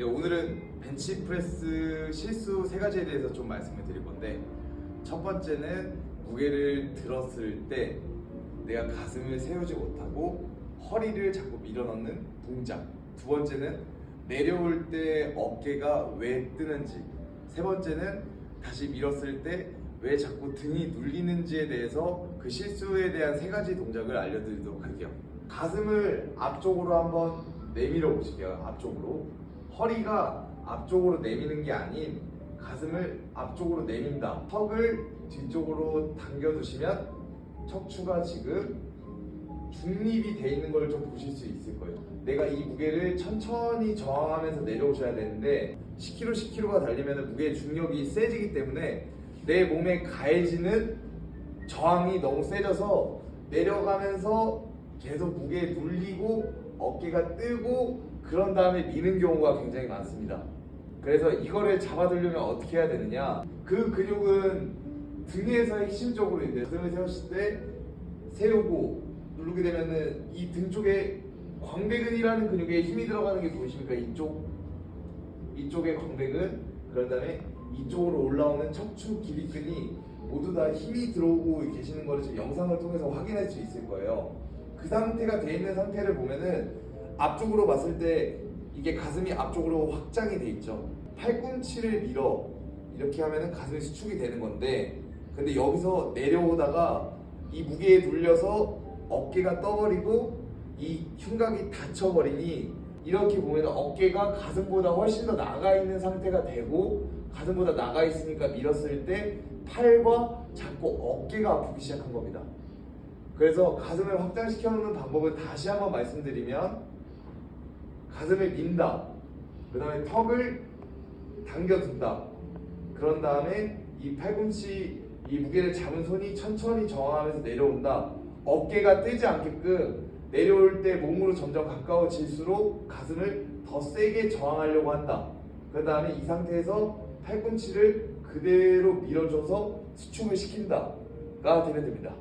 네, 오늘은 벤치프레스 실수 세 가지에 대해서 좀 말씀을 드릴 건데 첫 번째는 무게를 들었을 때 내가 가슴을 세우지 못하고 허리를 자꾸 밀어넣는 동작. 두 번째는 내려올 때 어깨가 왜 뜨는지. 세 번째는 다시 밀었을 때 왜 자꾸 등이 눌리는지에 대해서 그 실수에 대한 세 가지 동작을 알려드리도록 할게요. 가슴을 앞쪽으로 한번 내밀어 보실게요. 앞쪽으로. 허리가 앞쪽으로 내미는 게 아닌 가슴을 앞쪽으로 내민다. 턱을 뒤쪽으로 당겨두시면 척추가 지금 중립이 돼 있는 걸 좀 보실 수 있을 거예요. 내가 이 무게를 천천히 저항하면서 내려오셔야 되는데 10kg, 10kg가 달리면 무게의 중력이 세지기 때문에 내 몸에 가해지는 저항이 너무 세져서 내려가면서 계속 무게에 눌리고 어깨가 뜨고 그런 다음에 미는 경우가 굉장히 많습니다. 그래서 이거를 잡아두려면 어떻게 해야 되느냐? 그 근육은 등에서 핵심적으로 이제 등을 세웠을 때 세우고 누르게 되면은 이 등 쪽에 광배근이라는 근육에 힘이 들어가는 게 보이십니까? 이쪽 이쪽의 광배근 그런 다음에 이쪽으로 올라오는 척추 기립근이 모두 다 힘이 들어오고 계시는 거를 지금 영상을 통해서 확인할 수 있을 거예요. 그 상태가 돼 있는 상태를 보면은 앞쪽으로 봤을 때 이게 가슴이 앞쪽으로 확장이 돼 있죠. 팔꿈치를 밀어 이렇게 하면은 가슴이 수축이 되는 건데 근데 여기서 내려오다가 이 무게에 눌려서 어깨가 떠버리고 이 흉곽이 닫혀버리니 이렇게 보면 어깨가 가슴보다 훨씬 더 나가 있는 상태가 되고 가슴보다 나가 있으니까 밀었을 때 팔과 자꾸 어깨가 아프기 시작한 겁니다. 그래서 가슴을 확장시켜 놓는 방법을 다시 한번 말씀드리면 가슴을 민다. 그 다음에 턱을 당겨둔다. 그런 다음에 이 팔꿈치 이 무게를 잡은 손이 천천히 저항하면서 내려온다. 어깨가 뜨지 않게끔 내려올 때 몸으로 점점 가까워질수록 가슴을 더 세게 저항하려고 한다. 그 다음에 이 상태에서 팔꿈치를 그대로 밀어줘서 수축을 시킨다가 되면 됩니다.